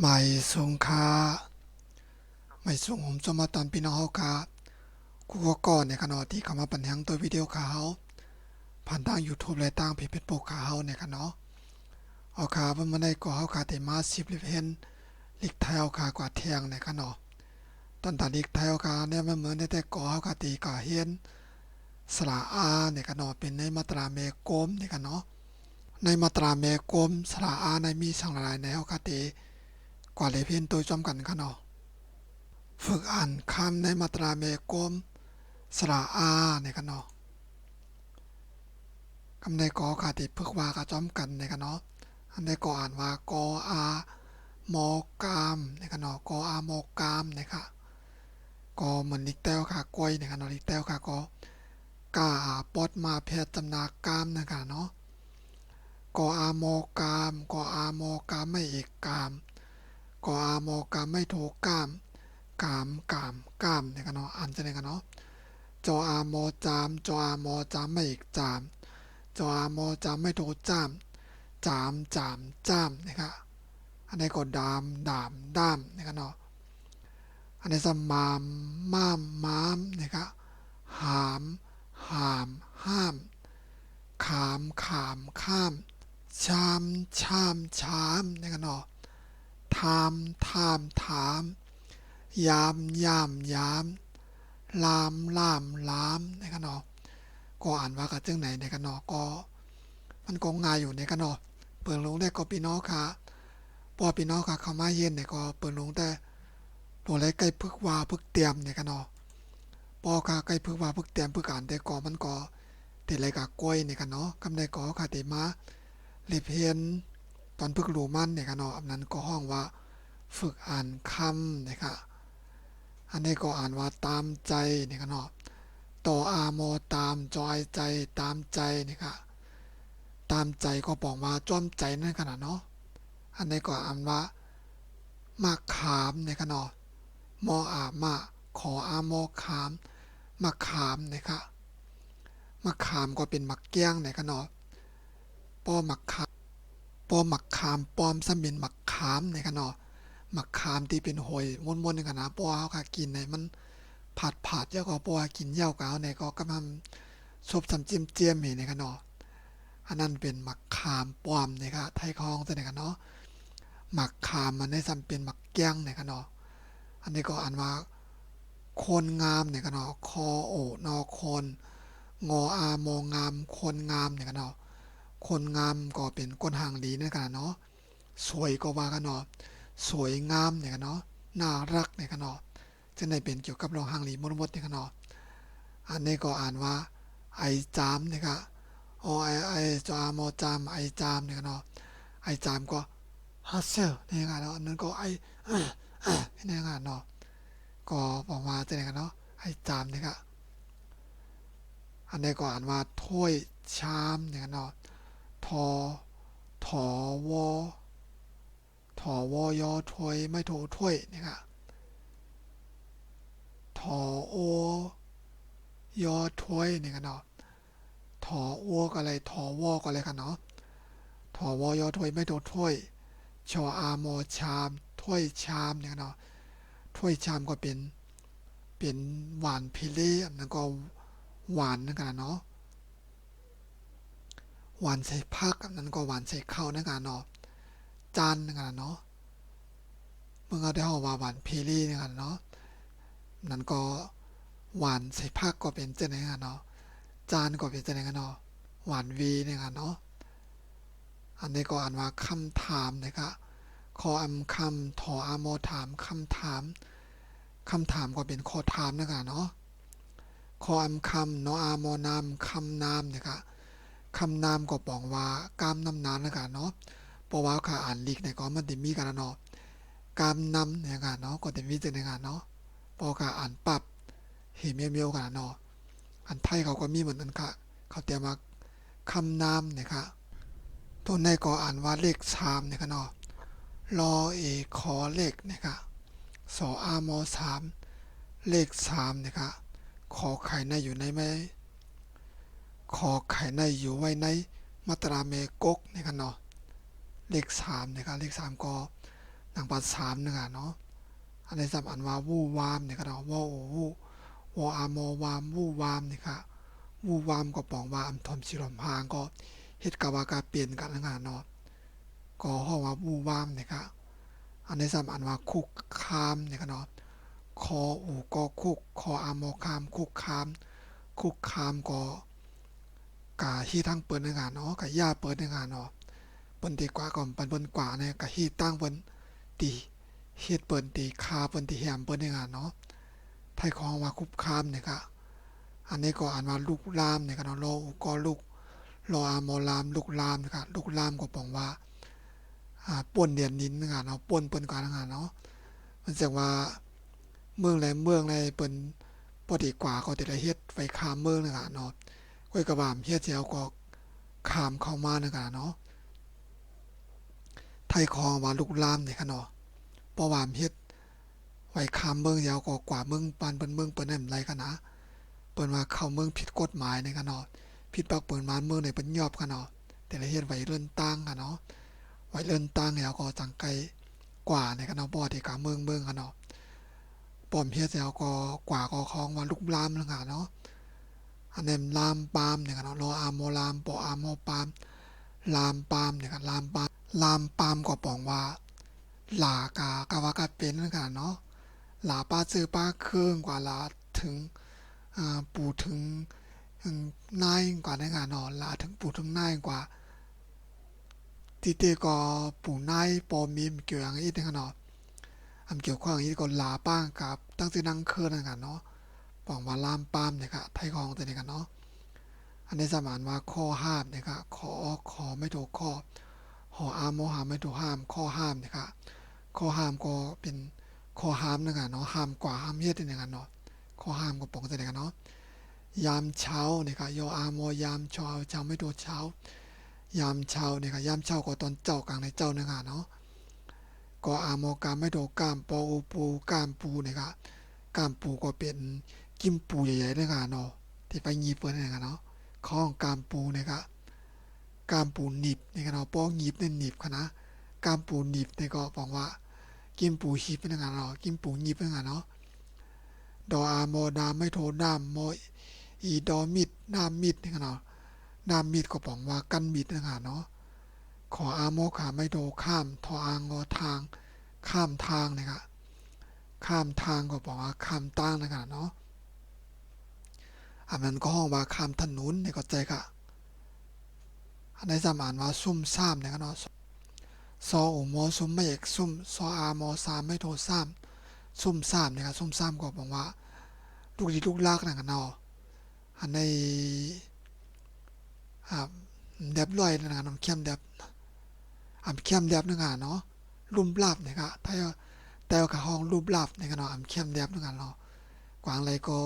ไม่สงค่าไม่ส่งผมจะมาตอนพี่น้องเขาค่ะกูก็ก่อนในขณะที่เขามาปัญญังตัววิดีโอเขาผ่านทาง YouTube และทางเพจเฟซบุ๊กเขาในขณะเอาขาเพิ่นมาได้ก่อเขาขาแต่มาสิบลิเห็นลิกไทยเอาขากว่าเทียงในขณะตอนตาลิกไทยเอาขาเนี่ยมันเหมือนในแต่ก่อเขาขาตีก่อเห็นสระอาในขณะเป็นในมาตราเมกมในขณะในมาตราเมกมสระอาในมีสังหลายในเขาขาตี กว่าเลยเพียนตัวจอมกันขนอฝึกอ่านคำในมาตราเมกมสระอาในขนอคำในกอขาติพึกว่ากระจอมกันในขนออันในกออ่านว่ากออามอกามในขนอกออามอกามนะคะกอเหมือนลิกแต้วค่ะกล้วยในขนอลิกแต้วค่ะก็กาปอดมาแพทย์จำนากามนะคะเนาะกออามอกามกออามอกามไม่เอกกาม กออามอกามไม่โทกาม กามกามกามเนี่ยกันเนาะอ่านจะเนี่ยกันเนาะจออามอจาม จออามอจามไม่อีกจาม จออามอจามไม่โทจาม จามจามจามนะครับอันนี้ก็ดามดามดามเนี่ยกันเนาะอันนี้สมามมามมามนะครับหามหามห้าม ขามขามข้าม ชามชามชามเนี่ยกันเนาะ ถามถามถาม ยามยามยามลามลามลามในกันเนาะก็อ่านว่ากันจังไหนในกันเนาะก็ มันก็ง่ายอยู่ในกันเนาะเปิดลงได้ก็พี่น้องค่ะพอพี่น้องค่ะเข้ามาเย็นเนี่ยก็เปิดลงได้ตัวไรใกล้พึกว่าพึกเตรียมในกันเนาะพอค่ะใกล้พึกว่าพึกเตรียมพึกอ่านแต่ก็มันก็ติดอะไรกับกล้วยในกันเนาะกำได้ก็ค่ะติมาเลเพน ตอนพึกรู้มันเนี่ยกันเนาะอันนั้นก็ห้องว่า ฝึกอ่านคำนะครับอันนี้ก็อ่านว่าตามใจเนี่ยกันเนาะต่ออาโมตามจอยใจตามใจนะครับตามใจก็บอกว่าจ้อมใจนั่นขนาดเนาะอันนี้ก็อ่านว่ามาขามเนี่ยกันเนาะมออามาขออาโมขามมาขามนะครับมาขามก็เป็นมักเกี้ยงเนี่ยกันเนาะป้อมักขาม ปอหมักขามปอมสมินหมักขามในกันเนาะหมักขามที่เป็นหอยม้วนๆในกันนะปอเขาค่ะกินในมันผัดผัดเยอะก็ปอกินเย่ากาวในก็กำลังซบสำจิ้มเจียมในกันเนาะอันนั้นเป็นหมักขามปอมในค่ะไทยคลองตัวในกันเนาะหมักขามมันได้ซ้ำเป็นหมักแก้งในกันเนาะอันนี้ก็อ่านว่าคนงามในกันเนาะคอโอนอโคนงออามองามคนงามในกันเนาะ คนงามก็เป็นคนห่างดีนะกันเนาะสวยก็ว่ากันเนาะสวยงามเนี่ยกันเนาะน่ารักเนี่ยกันเนาะจะได้เป็นเกี่ยวกับรองห่างดีมดมดเนี่ยกันเนาะอันนี้ก็อ่านว่า ไอจามเนี่ยครับอไอไอจามอจามไอจามเนี่ยกันเนาะไอจามก็ฮัสเซลเนี่ยกันเนาะอันนั้นก็ไอเนี่ยกันเนาะก็บอกว่าจะเนี่ยกันเนาะไอจามเนี่ยครับอันนี้ก็อ่านว่าถ้วยชามเนี่ยกันเนาะ ถอวอถอวอยอถวยไม่โถถ้วยนี่ค่ะถอโอยอถวยนี่กันเนาะถอโอก็อะไรถอวอก็อะไรกันเนาะถอวอยอถวยไม่โถถ้วยชออามอชามถ้วยชามเนี่ยเนาะถ้วยชามก็เป็นเป็นหวานพิเล่อันนั้นก็หวานนั่นกันเนาะ หวานใส่ผักนั้นก็หวานใส่ข้าวนั่นกันเนาะจานนั่นกันเนาะเมื่อได้เอาว่าหวานเพลี่นั่นกันเนาะนั่นก็หวานใส่ผักก็เป็นเจไหนกันเนาะจานก็เป็นเจไหนกันเนาะหวานวีนี่กันเนาะอันนี้ก็อ่านว่าคำถามนะครับขออำคำถออามอถามคำถามคำถามก็เป็นข้อถามนั่นกันเนาะขออำคำเนาะอามอนามคำนามนะครับ คำนามก็บอกว่ากามนำนานนะกันเนาะเพราะว่าค่ะอ่านลีกในก็มันติมีกันเนาะกามนำเนี่ยกันเนาะก็ติมีจังในกันเนาะพอค่ะอ่านปับเฮเมียวเมียวกันเนาะอันไทยเขาก็มีเหมือนกันค่ะ เขาเตรียมมาคำนามเนี่ยค่ะตัวในก็อ่านว่าเลขสามเนี่ยค่ะเนาะรอเอขอเลขเนี่ยค่ะสออามอสามเลขสามเนี่ยค่ะขอไข่ในอยู่ในไหม ขอไข่ในอยู่ไว้ในมาตราเมกกนะครับเนาะเลขสามนะครับเลขสามก็หนังปัดสามนึงอะเนาะอันในสัมอันว่าวู้วามนี่ยก็เนาะว่าโอ้วู้วออามอวามวู้วามนี่ค่ะวู้วามก็ปองว่าอำทอมสิลมหางก็เฮ็ดกะว่ากาเปลี่ยนกันนะงานเนาะก็ห้องว่าวู้วามนี่ยค่ะอันในสัมอันว่าคุกคามนี่ยก็เนาะคออูก็คุกคออามอคามคุกคาม คุกคามก็ กะฮีทั้งเปิ้นในงานเนาะกะย่าเปิ้นในงานเนาะเปิ้นดีกว่าก่อนเปิ้นเปิ้นกว่าเนี่ยกะฮีตั้งเปิ้นตีเฮ็ดเปิ้นตีคาเปิ้นตีแหมเปิ้นในงานเนาะไทยของว่าคุกคามเนี่ยก็อันนี้ก็อ่านว่าลูกลามเนี่ยก็เนาะรอก็ลูกรออามอลามลูกลามนะครับลูกลามก็ปองว่าอ่าป่นเดียนนินในงานเนาะป่วนเปิ้นกว่าในงานเนาะมันจังว่าเมืองใดเมืองใดเปิ้นพอดีกว่าก็จะได้เฮ็ดไว้ข้ามเมืองนะคะเนาะ ก้อยกระบามเฮ็ดแจวก็ขามเข้ามานะคะเนาะไทยคองว่าลูกลามนี่ค่ะเนาะเพราะว่าเฮ็ดไว้ขามเมืองแจวก็กว่าเมืองปานเปิ้นเมืองเปิ้นนั่นไรกันนะเปิ้นว่าเข้าเมืองผิดกฎหมายนี่ค่ะเนาะผิดปักเปิ้นมาเมืองในเปิ้นยอบค่ะเนาะแต่ละเฮ็ดไว้เรือนตั้งค่ะเนาะไว้เรือนตั้งแล้วก็จังไกลกว่านี่ค่ะเนาะบ่ที่กาเมืองเมืองค่ะเนาะป้อมเฮียแซวก็กว่าก็คองว่าลูกลามนะเนาะ อันนี้ลามปามเนี่ยเนาะรออามลามปออามปาม ลามปามเนี่ยลามปามลามปามก็ปองว่าหลากากาวากาเป็นนะเนาะหลาป้าซื้อป้าเครื่องกว่าลาถึงอ่าปู่ถึงนายกว่าในงานเนาะลาถึงปู่ถึงนายกว่าตีเตก็ปู่นายปอมีมเกี่ยวอย่างอีกเนาะอำเกี่ยวข้องอีกก็ลาป้างกับตั้งสินังเครื่องนั่นกันเนาะ ปองว่าลามปามเนี่ยค่ะไทยของตัวนี้กันเนาะอันนี้สมานว่าข้อห้ามเนี่ยค่ะขอขอไม่ถูกข้อหออามโมหามไม่ถูกห้าม ข้อห้ามเนี่ยค่ะข้อห้ามก็เป็นข้อห้ามนั่นกันเนาะห้ามกว่าห้ามเฮ็ดนี่กันเนาะข้อห้ามก็ปองตัวนี้กันเนาะยามเช้าเนี่ยค่ะยอามอยามเช้าเช้าไม่ถูกเช้ายามเช้าเนี่ยค่ะยามเช้าก็ตอนเจ้ากลางในเจ้าเนั่นกันเนาะก็อามกามไม่โดกามปออูปูกามปูเนี่ยครับกามปูก็เป็น กิมปูใหญ่ๆนะครับเนาะที่ไปยีเปิ้นเนี่ยครับเนาะข้องกามปูเนี่ยครับกามปูหนีบเนี่ยครับเนาะป้อหนีบเนี่ยหนีบคณะกามปูหนีบเนี่ยก็บอกว่า กิมปูหีบเนี่ยครับเนาะกิมปูหนีบเนี่ยครับเนาะดออาโมดามไม่โทดามโมอีดอมิดนามมิดเนี่ยครับเนาะนามมิดก็บอกว่ากันมิดนะครับเนาะขออาโมขาไม่โดข้ามทออางอทาง ข้ามทางนะครับข้ามทางก็บอกว่าข้ามตั้งนะครับเนาะ อันนั้นก็ห้องว่าข้ามถนนเนี่ยก็ใจค่ะอันในสมานว่าซุ่มซ่ามเนี่ยก็เนาะซอโมซุ่มไม่เอกซุ่มซออามอสามไม่โทซ้ำซุ่มซ่ามเนี่ยครับซุ่มซ่ามก็บอกว่า ลูกดีลูกลากนะครับเนาะอันในอ่าเด็บลอยนะครับน้ำเข้มเด็บอำเข้มแดบนึงอะเนาะลุ่มลาบเนี่ยก็ถ้าแต่ว่าห้องรูปลาบเนี่ยก็เนาะอำเข้มแดบนึงอะเนาะกวางไรก็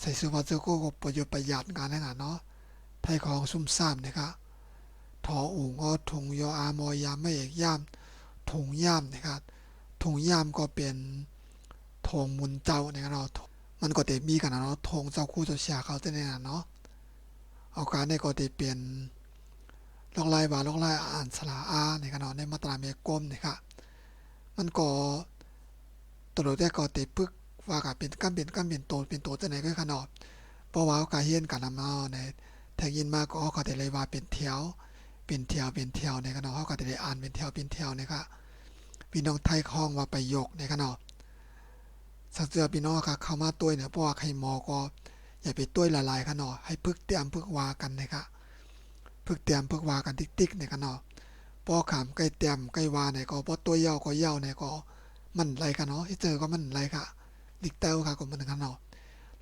ใส่เสื้อผ้าเสื้อก็ประโยชน์ประหยัดกันนะเนาะไทยของซุ่มซ่ามนี่ยก็ทออูงอถุงยออามอยามไม่เอกย่ามถุงย่ามนะครับถุงย่ามก็เป็นทงมุนเจ้าเนี่ยเนาะมันก็ได้มีกันนะเนาะทงเจ้าคู่เจ้าเสียเขาแต่เนี่ยเนาะเอาการเนี่ยก็ได้เป็นลอกลายว่าลอกลายอ่านสลาอาในขณะในมาตราเมกลมนี่ค่ะมันก็ตัวเราได้ก็ติพึก ว่าก็เป็นกั้นเป็นกั้นเป็นโตเป็นโตจะไหนก็ขนาดเพราะว่าการเฮียนกันนำเอาในแทงยินมาก็เขาได้เลยว่าเป็นแถวเป็นแถวเป็นแถวในขณะเขาก็ได้อ่านเป็นแถวเป็นแถวนี่ค่ะพี่น้องไทยคลองว่าไปยกในขณะสักเสือพี่น้องค่ะเข้ามาตัวเนี่ยเพราะว่าใครมอก็อย่าไปตัวละลายขนาดให้พึกเตรียมพึกวากันนะคะพึกเตรียมพึกวากันติ๊กๆในกันเนาะปอขามใกล้เตรียมใกล้วาในก็ปอตัวเย่าก็เย่าในก็มันไรกันเนาะที่เจอก็มันไรค่ะ ลิกเต้าค่ะก็มันกันเนาะ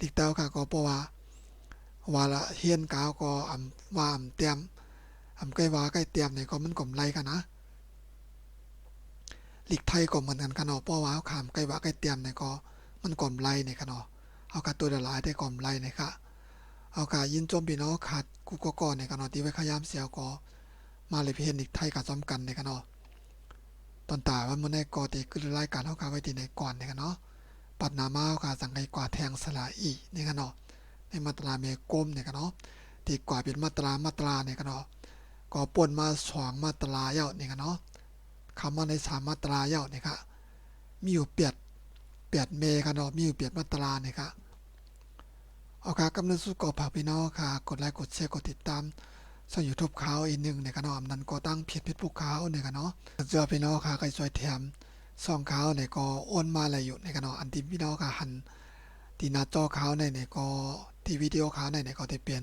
ลิกเต้าค่ะก็เพราะว่าว่าละเฮียนกาวก็อำว่าอำเตรียมอำใกล้ว่าใกล้เตรียมในก็มันก็ไรกันนะลิกไทยก็เหมือนกันกันเนาะเพราะว่าขามใกล้ว่าใกล้เตรียมในก็มันก่อมไรในกันเนาะเอากาตัวละลายได้ก่อมไรในค่ะเอากายินจมพี่น้องขาดกูก็ก่อนในกันเนาะที่ไว้ขยามเสียวก็มาเลยพี่เห็นอีกไทยกับซ้อมกันในกันเนาะตอนตาว่ามันในกอตีคือรายการเฮากาไว้ที่ในก่อนในกันเนาะ ปัดนามาเฮากาสังไกกว่าแทงสลายอีในกันเนาะในมาตราเมกลมในกันเนาะตีกว่าเป็นมาตรามาตราในกันเนาะก็ป่นมาสองมาตราเย้าในกันเนาะคำว่าในสามมาตราเย้าเนี่ยค่ะมีอยู่เปียดเปียดเมค่ะเนาะมีอยู่เปียดมาตราเนี่ยค่ะเอาค่ะกำลังสู้กอผักพี่น้องค่ะ กดไลค์กดแชร์กดติดตามช่องยูทูบเขาอีกหนึ่งเนี่ยค่ะเนาะอำนั้นก็ตั้งเพจเพจพวกเขาเนี่ยค่ะเนาะเจอพี่น้องค่ะใครช่วยแถม ซองขาวเนี่ยก็โอนมาอะไรอยู่เนี่ยค่ะเนาะอันที่พี่น้องค่ะหันที่หน้าจอขาวเนี่ยเนี่ยก็ที่วิดีโอขาวเนี่ยเนี่ยก็ได้เปลี่ยน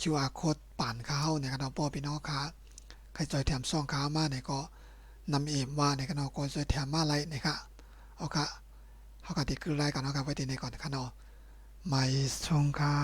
QR code ป่านขาวเนี่ยค่ะเนาะพ่อพี่น้องค่ะใครจอยแถมซองขาวมาเนี่ยก็นำเอมว่าเนี่ยก็เนาะก็จอยแถมมาไลน์เนี่ยค่ะเอาค่ะเฮาก็ติดคือรายกันเนาะครับไว้ที่ในก่อนค่ะเนาะไม่ส่งค่ะ